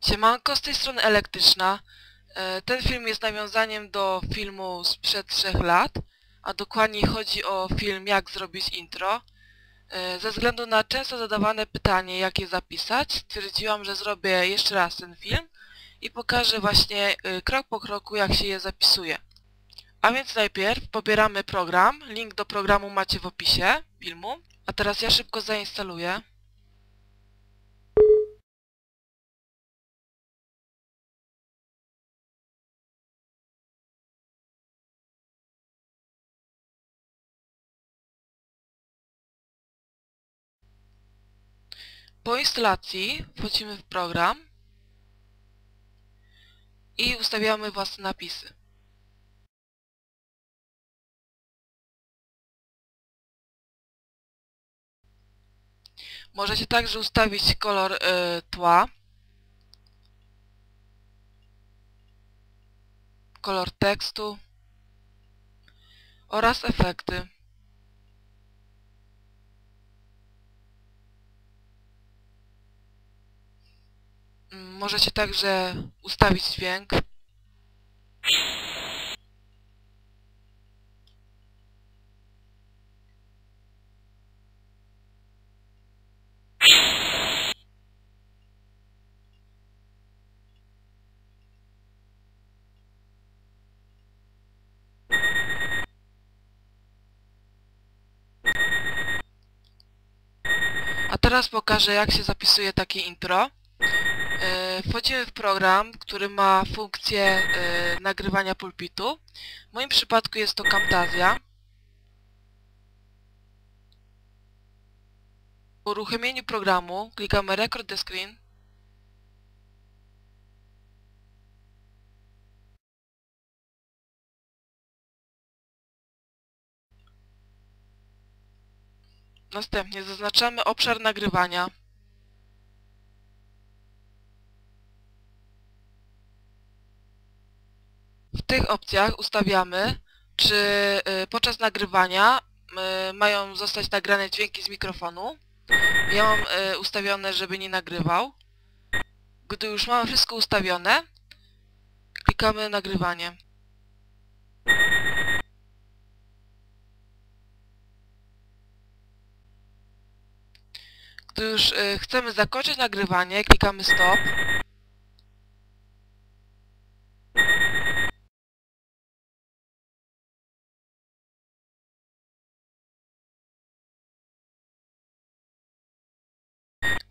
Siemanko, z tej strony Elektryczna. E, Ten film jest nawiązaniem do filmu sprzed 3 lat, a dokładniej chodzi o film Jak zrobić intro. E, Ze względu na często zadawane pytanie, jak je zapisać, stwierdziłam, że zrobię jeszcze raz ten film i pokażę właśnie e, krok po kroku, jak się je zapisuje. A więc najpierw pobieramy program, link do programu macie w opisie filmu, a teraz ja szybko zainstaluję. Po instalacji wchodzimy w program i ustawiamy własne napisy. Możecie także ustawić kolor y, tła, kolor tekstu oraz efekty. Możecie także ustawić dźwięk. A teraz pokażę jak się zapisuje takie intro. E, Wchodzimy w program, który ma funkcję e, nagrywania pulpitu. W moim przypadku jest to Camtasia. Po uruchomieniu programu klikamy Record the Screen. Następnie zaznaczamy obszar nagrywania. W tych opcjach ustawiamy, czy y, podczas nagrywania y, mają zostać nagrane dźwięki z mikrofonu. Ja mam y, ustawione, żeby nie nagrywał. Gdy już mamy wszystko ustawione, klikamy nagrywanie. Gdy już chcemy zakończyć nagrywanie, klikamy stop.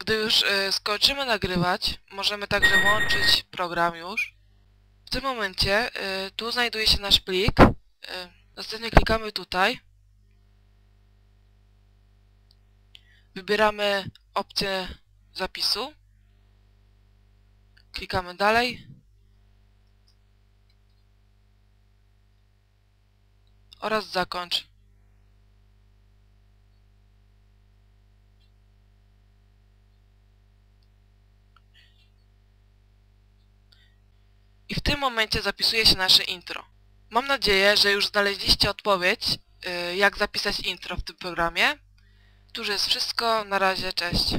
Gdy już y, skończymy nagrywać, możemy także włączyć program już. W tym momencie y, tu znajduje się nasz plik. Y, następnie klikamy tutaj. Wybieramy opcję zapisu. Klikamy dalej. Oraz zakończ. W tym momencie zapisuje się nasze intro. Mam nadzieję, że już znaleźliście odpowiedź, y, jak zapisać intro w tym programie. Tu już jest wszystko. Na razie, cześć.